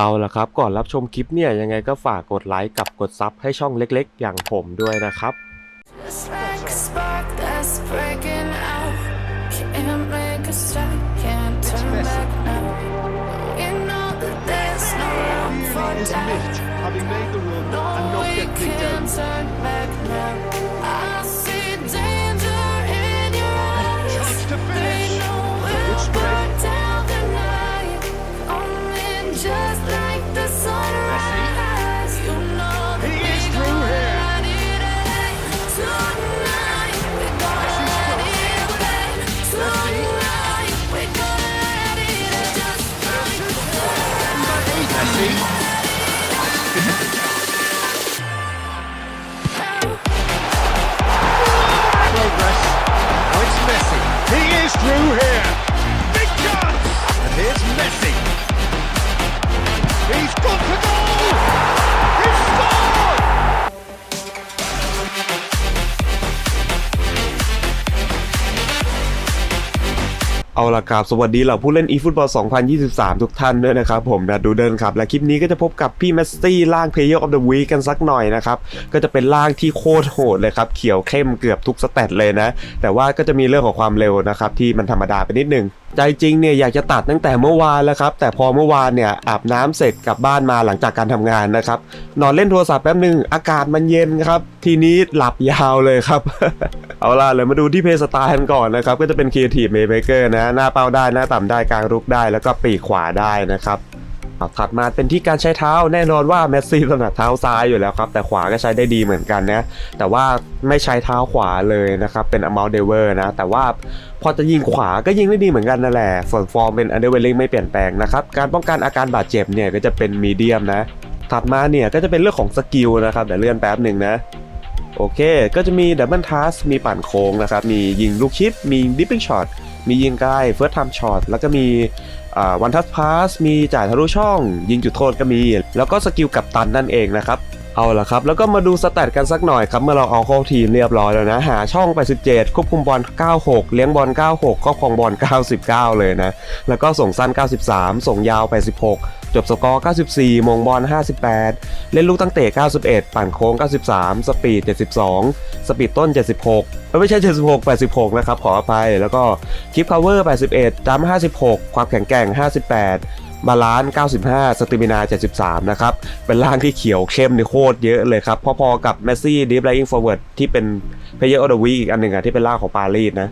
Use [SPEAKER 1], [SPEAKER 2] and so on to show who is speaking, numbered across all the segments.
[SPEAKER 1] เอาละครับ ก่อนรับชมคลิปเนี่ยยังไงก็ฝากกดไลค์กับกดซับให้ช่องเล็กๆ อย่างผมด้วยนะครับ
[SPEAKER 2] Just like a spark that's breaking out. Can't make a stop, can't turn back now. We know that there's no room for
[SPEAKER 3] is
[SPEAKER 2] doubt.
[SPEAKER 3] myth, having made the run
[SPEAKER 2] No,
[SPEAKER 3] and not
[SPEAKER 2] we
[SPEAKER 3] get kicked out.
[SPEAKER 2] can't turn back now. I
[SPEAKER 3] He is through here. Big chance. And here's Messi.
[SPEAKER 1] เอาละครับ สวัสดีเหล่าผู้เล่น eFootball 2023 ทุกท่านด้วยนะครับ ผมนะดูเดินครับ และคลิปนี้ก็จะพบกับพี่แมสซี่ล่าง Player of the Week กันสักหน่อยนะครับ ก็จะเป็นล่างที่โคตรโหดเลยครับ เขียวเข้มเกือบทุกสเตตเลยนะ แต่ว่าก็จะมีเรื่องของความเร็วนะครับ ที่มันธรรมดาไปนิดนึง ใจจริงเนี่ยอยากจะตัดตั้งแต่เมื่อวานแล้วครับ แต่พอเมื่อวานเนี่ยอาบน้ำเสร็จกลับบ้านมาหลังจากการทำงานนะครับ นอนเล่นโทรศัพท์แป๊บหนึ่งอากาศมันเย็นครับ ทีนี้หลับยาวเลยครับ เอาล่ะเลยมาดูที่เพย์สตาร์กันก่อนนะครับ ก็จะเป็นครีเอทีฟเมเบเกอร์นะ หน้าเป้าได้หน้าต่ำได้กลางรุกได้แล้วก็ปีกขวาได้นะครับ ถัดมาเป็นที่การใช้เท้าแน่นอนว่าแมสซี่ถนัดเท้าซ้ายอยู่แล้วครับ แต่ขวาก็ใช้ได้ดีเหมือนกันนะ แต่ว่าไม่ใช้เท้าขวาเลยนะครับ เป็น a m o u n t d e v e r นะ แต่ว่าพอจะยิงขวาก็ยิงได้ดีเหมือนกันนั่นแหละส่วนฟอร์มเป็น underwhelming ไม่เปลี่ยนแปลงนะครับ การป้องกันอาการบาดเจ็บเนี่ยก็จะเป็นมีเดียมนะ ถัดมาเนี่ยก็จะเป็นเรื่องของสกิลนะครับเดี๋ยวเลื่อนแป๊บหนึ่งนะโอเค ก็จะมีดับเบิลทัส มีปั่นโค้งนะครับ มียิงลูกชิป มีดิปปิ้งช็อต มียิงไกลเฟิร์สไทม์ช็อต แล้วก็มี วันทัสพาสมีจ่ายทะลุช่อง ยิงจุดโทษก็มี แล้วก็สกิลกับตันนั่นเองนะครับเอาละครับ แล้วก็มาดูสแตทกันสักหน่อยครับ เมื่อเราเอาเข้าทีมเรียบร้อยแล้วนะ หาช่องไป 17 ควบคุมบอล 96 เลี้ยงบอล 96 ครอบครองบอล 99 เลยนะ แล้วก็ส่งสั้น 93 ส่งยาวไป 16 จบสกอร์ 94 มงบอล 58 เล่นลูกตั้งเตะ 91 ปั่นโค้ง 93 สปีด 72 สปีดต้น 76 ไม่ใช่ 76 86 นะครับ ขออภัย แล้วก็คลิปพาวเวอร์81 จัม56 ความแข็งแกร่ง 58บาลานซ์95 สติมินา 73 นะครับ เป็นร่างที่เขียวเข้มในโคตรเยอะเลยครับ พอๆกับเมสซี่ดีฟไลอิงฟอร์เวิร์ดที่เป็นเพย์เยอร์ออเดอร์วีอีกอันหนึ่งอะที่เป็นร่างของปารีสนะ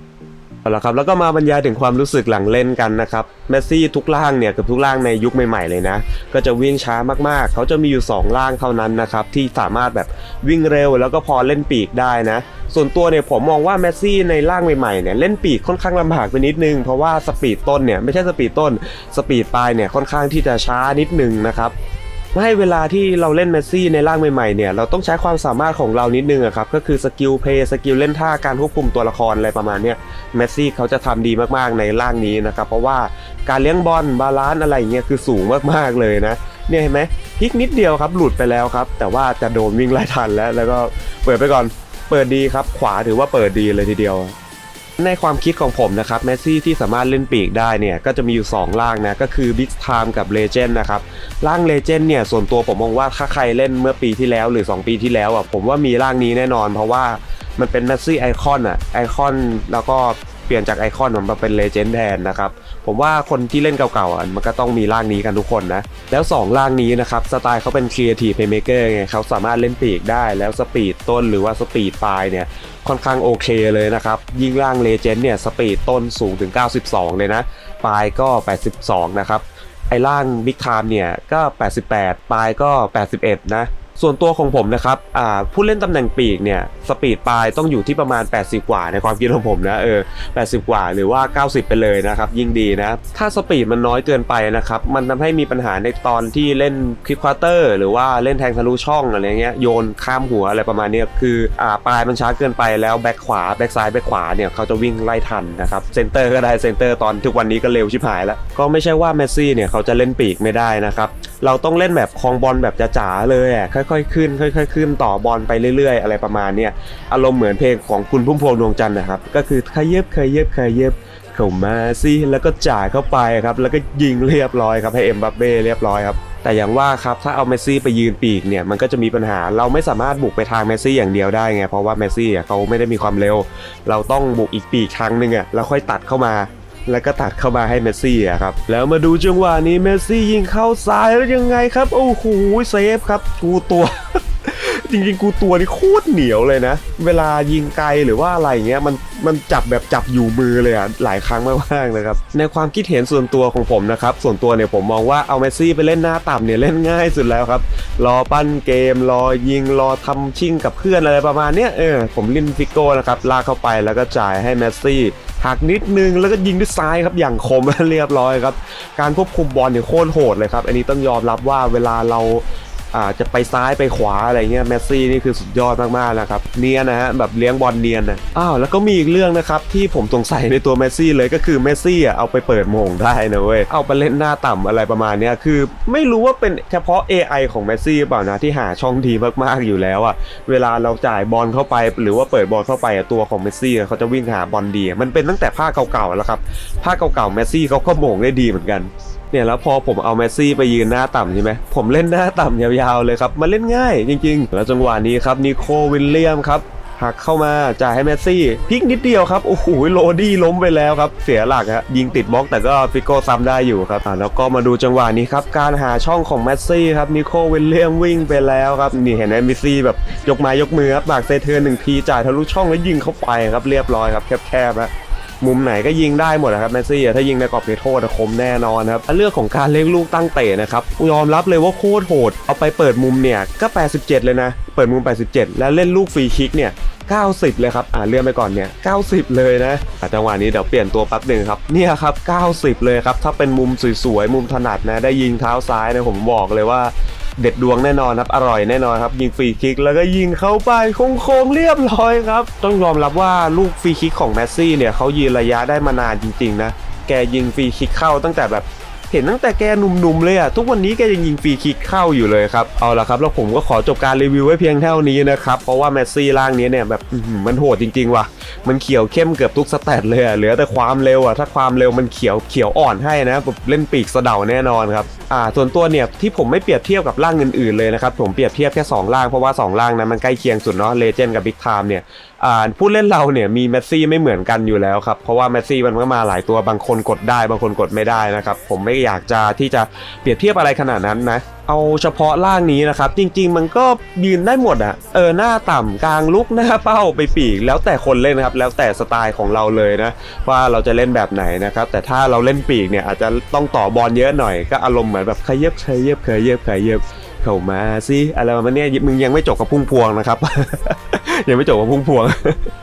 [SPEAKER 1] เอาละครับแล้วก็มาบรรยายถึงความรู้สึกหลังเล่นกันนะครับเมสซี่ทุกล่างเนี่ยเกับทุกล่างในยุคใหม่ๆเลยนะ ก็จะวิ่งช้ามากๆ เขาจะมีอยู่ 2 ล่างเท่านั้นนะครับที่สามารถแบบวิ่งเร็วแล้วก็พอเล่นปีกได้นะ ส่วนตัวเนี่ยผมมองว่าเมสซี่ในล่างใหม่ๆเนี่ยเล่นปีกค่อนข้างลำบากไปนิดนึง เพราะว่าสปีดต้นเนี่ยไม่ใช่สปีดต้นสปีดปลายเนี่ยค่อนข้างที่จะช้านิดนึงนะครับให้เวลาที่เราเล่นเมสซี่ในร่างใหม่ๆเนี่ยเราต้องใช้ความสามารถของเรานิดนึงอะครับก็คือสกิลเพย์สกิลเล่นท่าการควบคุมตัวละครอะไรประมาณเนี้ย เมสซี่เขาจะทำดีมากๆในร่างนี้นะครับ เพราะว่าการเลี้ยงบอลบาลานซ์อะไรเงี้ยคือสูงมากๆเลยนะเนี่ยเห็นไหมพลิกนิดเดียวครับหลุดไปแล้วครับ แต่ว่าจะโดนวิ่งไล่ทันแล้ว แล้วก็เปิดไปก่อนเปิดดีครับ ขวาถือว่าเปิดดีเลยทีเดียว ในความคิดของผมนะครับเมสซี่ที่สามารถเล่นปีกได้เนี่ยก็จะมีอยู่ 2 ล่างนะก็คือ Big Time กับ Legend นะครับล่าง Legend เนี่ยส่วนตัวผมมองว่าถ้าใครเล่นเมื่อปีที่แล้วหรือ 2 ปีที่แล้วอะผมว่ามีล่างนี้แน่นอน เพราะว่ามันเป็นเมสซี่ไอคอนอะไอคอนแล้วก็เปลี่ยนจากไอคอนมาเป็นเลเจนด์แทนนะครับ ผมว่าคนที่เล่นเก่าๆอะมันก็ต้องมีล่างนี้กันทุกคนนะ แล้ว2ล่างนี้นะครับ สไตล์เขาเป็น Creative Playmaker ไงเขาสามารถเล่นปีกได้แล้วสปีดต้นหรือว่าสปีดปลายเนี่ยค่อนข้างโอเคเลยนะครับ ยิ่งล่างเลเจนด์เนี่ยสปีดต้นสูงถึง 92 เลยนะ ปลายก็ 82 นะครับ ไอ้ล่างบิ๊กไทม์เนี่ยก็ 88 ปลายก็ 81 นะ ส่วนตัวของผมนะครับผู้เล่นตำแหน่งปีกเนี่ยสปีดปลายต้องอยู่ที่ประมาณ 80 กว่าในความคิดของผมนะเออ80 กว่าหรือว่า 90 ไปเลยนะครับยิ่งดีนะ ถ้าสปีดมันน้อยเกินไปนะครับมันทำให้มีปัญหาในตอนที่เล่นคลิปควอเตอร์ หรือว่าเล่นแทงทะลุช่องอะไรเงี้ยโยนข้ามหัวอะไรประมาณนี้คืออ่าปลายมันช้าเกินไปแล้วแบ็คขวาแบ็คซ้ายแบ็คขวาเนี่ยเขาจะวิ่งไล่ทันนะครับเซนเตอร์ก็ได้เซนเตอร์ตอนทุกวันนี้ก็เร็วชิบหายแล้วก็ไม่ใช่ว่าเมสซี่เนี่ยเขาจะเล่นปีกไม่ได้นะครับเราต้องเล่นแบบคลองบอลแบบจ๋าๆเลยอะค่อยๆขึ้น ค่อย ๆ ขึ้นต่อบอลไปเรื่อย ๆ อะไรประมาณเนี้ยอารมณ์เหมือนเพลงของคุณพุ่มพวงดวงจันทร์นะครับ ก็คือขยับขยับขยับเข้ามาสิแล้วก็จ่ายเข้าไปครับแล้วก็ยิงเรียบร้อยครับให้เอ็มบัปเบ้เรียบร้อยครับแต่อย่างว่าครับถ้าเอาเมซี่ไปยืนปีกเนี่ยมันก็จะมีปัญหาเราไม่สามารถบุกไปทางเมซี่อย่างเดียวได้ไงเพราะว่าเมซี่เขาไม่ได้มีความเร็ว เราต้องบุกอีกปีกครั้งหนึ่งอะแล้วค่อยตัดเข้ามา แล้วก็ตัดเข้ามาให้เมสซี่อะครับ แล้วมาดูจังหวะนี้เมสซี่ยิงเข้าซ้ายแล้วยังไงครับ โอ้โหเซฟครับกูตัว จริงๆ กูตัวนี่โคตรเหนียวเลยนะ เวลายิงไกลหรือว่าอะไรเงี้ยมันมันจับแบบจับอยู่มือเลยอะหลายครั้งมากๆนะครับ ในความคิดเห็นส่วนตัวของผมนะครับ ส่วนตัวเนี่ยผมมองว่าเอาเมสซี่ไปเล่นหน้าต่ำเนี่ยเล่นง่ายสุดแล้วครับ รอปั้นเกม รอยิงรอทำชิ่งกับเพื่อนอะไรประมาณเนี้ยเออผมลินฟิโก้นะครับลากเข้าไปแล้วก็จ่ายให้เมสซี่หักนิดนึงแล้วก็ยิงด้วยซ้ายครับอย่างคมเรียบร้อยครับ การควบคุมบอลเนี่ยโคตรโหดเลยครับ อันนี้ต้องยอมรับว่าเวลาเรา อาจจะไปซ้ายไปขวาอะไรเงี้ยเมสซี่นี่คือสุดยอดมากๆนะครับเนียนนะฮะแบบเลี้ยงบอลเนียนนะอ้าวแล้วก็มีอีกเรื่องนะครับที่ผมสงสัยในตัวเมสซี่เลยก็คือเมสซี่อะเอาไปเปิดโมงได้นะเว้ยเอาไปเล่นหน้าต่ำอะไรประมาณเนี้ยคือ ไม่รู้ว่าเป็นเฉพาะ AI ของเมสซี่เปล่านะที่หาช่องดีมากๆอยู่แล้วอะเวลาเราจ่ายบอลเข้าไป หรือว่าเปิดบอลเข้าไปตัวของเมสซี่เขาจะวิ่งหาบอลดี มันเป็นตั้งแต่ภาคเก่าๆแล้วครับภาคเก่าๆเมสซี่เขาก็โมงได้ดีเหมือนกัน เนี่ยแล้วพอผมเอาเมสซี่ไปยืนหน้าต่ำใช่ไหมผมเล่นหน้าต่ำยาวๆเลยครับมาเล่นง่ายจริง ๆ แล้วจังหวะนี้ครับนิโควิลเลียมครับหักเข้ามาจ่ายให้เมสซี่พลิกนิดเดียวครับโอ้โหโรดี้ล้มไปแล้วครับ เสียหลักฮะยิงติดบล็อกแต่ก็ฟิโก้ซ้ำได้อยู่ครับแล้วก็มาดูจังหวะนี้ครับ การหาช่องของเมสซี่ครับนิโควิลเลียมวิ่งไปแล้วครับ นี่เห็นไหมเมสซี่แบบยกไม้ยกมือครับบากเซเทอร์หนึ่งทีจ่ายทะลุช่องแล้วยิงเข้าไปครับเรียบร้อยครับแคบๆแล้ว มุมไหนก็ยิงได้หมดนะครับแมสซี่ถ้ายิงในกรอบเขตโทษคมแน่นอนครับเรื่องของการเลี้ยงลูกตั้งเตะนะครับยอมรับเลยว่าโคตรโหด เอาไปเปิดมุมเนี่ยก็ 87 เลยนะ เปิดมุม 87 แล้วเล่นลูกฟรีคิกเนี่ย90 เลยครับอ่าเลื่อนไปก่อนเนี่ย 90 เลยนะอะจังหวะนี้เดี๋ยวเปลี่ยนตัวแป๊บหนึ่งครับ เนี่ยครับ 90 เลยครับ ถ้าเป็นมุมสวยๆ มุมถนัดนะ ได้ยิงเท้าซ้ายนะผมบอกเลยว่า เด็ดดวงแน่นอนครับ อร่อยแน่นอนครับ ยิงฟรีคิกแล้วก็ยิงเข้าไปโค้งๆเรียบร้อยครับ ต้องยอมรับว่าลูกฟรีคิกของแมสซี่เนี่ยเขายืนระยะได้มานานจริงๆนะ แกยิงฟรีคิกเข้าตั้งแต่แบบเห็นตั้งแต่แกหนุ่มๆเลยอะทุกวันนี้แกยังยิงฟรีคิกเข้าอยู่เลยครับเอาละครับแล้วผมก็ขอจบการรีวิวไว้เพียงเท่านี้นะครับเพราะว่าแมสซี่ร่างนี้เนี่ยแบบมันโหดจริงๆว่ะมันเขียวเข้มเกือบทุกสแตทเลยอะเหลือแต่ความเร็วอะถ้าความเร็วมันเขียวเขียวอ่อนให้นะแบบเล่นปีกสะเดาแน่นอนครับอ่าส่วนตัวเนี่ยที่ผมไม่เปรียบเทียบกับร่างอื่นๆเลยนะครับผมเปรียบเทียบแค่สองร่างเพราะว่าสองร่างนั้นมันใกล้เคียงสุดเนาะเลเจนด์กับบิ๊กไทม์เนี่ยอ่าผู้เล่นเราเนี่ยมีแมสซี่ไม่เหมือนกันอยู่แล้วครับเพราะว่าแมสซี่มันก็มาหลายตัวบางคนกดได้ บางคนกดไม่ได้นะครับผมไม่อยากจะที่จะเปรียบเทียบอะไรขนาดนั้นนะเอาเฉพาะล่างนี้นะครับ จริง ๆ มันก็ยืนได้หมดอะเออหน้าต่ำกลางลุกหน้าเป้าไปปีก แล้วแต่คนเล่นนะครับ แล้วแต่สไตล์ของเราเลยนะ ว่าเราจะเล่นแบบไหนนะครับ แต่ถ้าเราเล่นปีกเนี่ยอาจจะต้องต่อบอลเยอะหน่อยก็อารมณ์เหมือนแบบขยับขยับขยับขยับเข้ามาสิอะไรประมาณเนี้ยมึงยังไม่จบกับพุ่งพวงนะครับ ยังไม่จบกับพุ่งพวง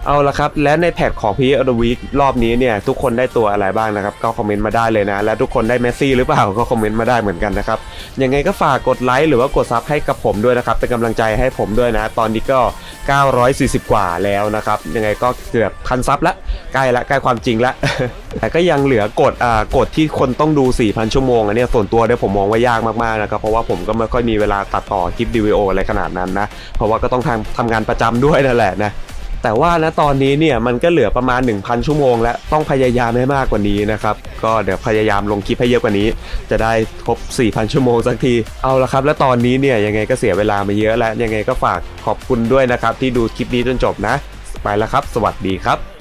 [SPEAKER 1] เอาละครับ และในแพ็กของพีเอเดวีรอบนี้เนี่ย ทุกคนได้ตัวอะไรบ้างนะครับ ก็คอมเมนต์มาได้เลยนะ และทุกคนได้เมสซี่หรือเปล่าก็คอมเมนต์มาได้เหมือนกันนะครับ ยังไงก็ฝากกดไลค์หรือว่ากดซับให้กับผมด้วยนะครับเป็นกำลังใจให้ผมด้วยนะ ตอนนี้ก็ 940 กว่าแล้วนะครับ ยังไงก็เกือบพันซับละใกล้ละใกล้ความจริงละ แต่ก็ยังเหลือกดอ่ากดที่คนต้องดู 4,000 ชั่วโมงอันนี้ส่วนตัวเนี่ยผมมองว่ายากมากๆนะครับ เพราะว่าผมก็ไม่ค่อยมีเวลาตัดต่อคลิปดีวีโออะไรขนาดนั้นนะ เพราะว่าก็ต้องทำทำงานประจำด้วยนั่นแหละนะ แต่ว่านะตอนนี้เนี่ยมันก็เหลือประมาณ 1,000 ชั่วโมง แล้วต้องพยายามให้มากกว่านี้นะครับ ก็เดี๋ยวพยายามลงคลิปให้เยอะกว่านี้ จะได้ครบ 4,000 ชั่วโมงสักที เอาละครับ แล้วตอนนี้เนี่ยยังไงก็เสียเวลามาเยอะแล้วยังไงก็ฝากขอบคุณด้วยนะครับที่ดูคลิปนี้จนจบนะ ไปแล้วครับ สวัสดีครับ